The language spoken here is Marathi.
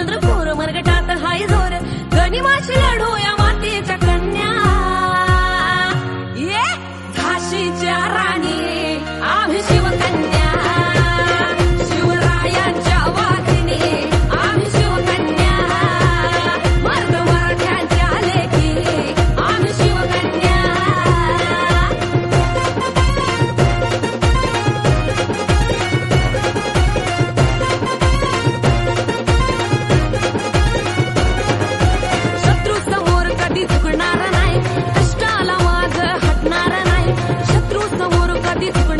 चंद्रपूर मरगटात हाय जोर. गणिमाची लढू या मातेच्या कन्या. ये झाशीच्या राणी आम्ही satisfaction.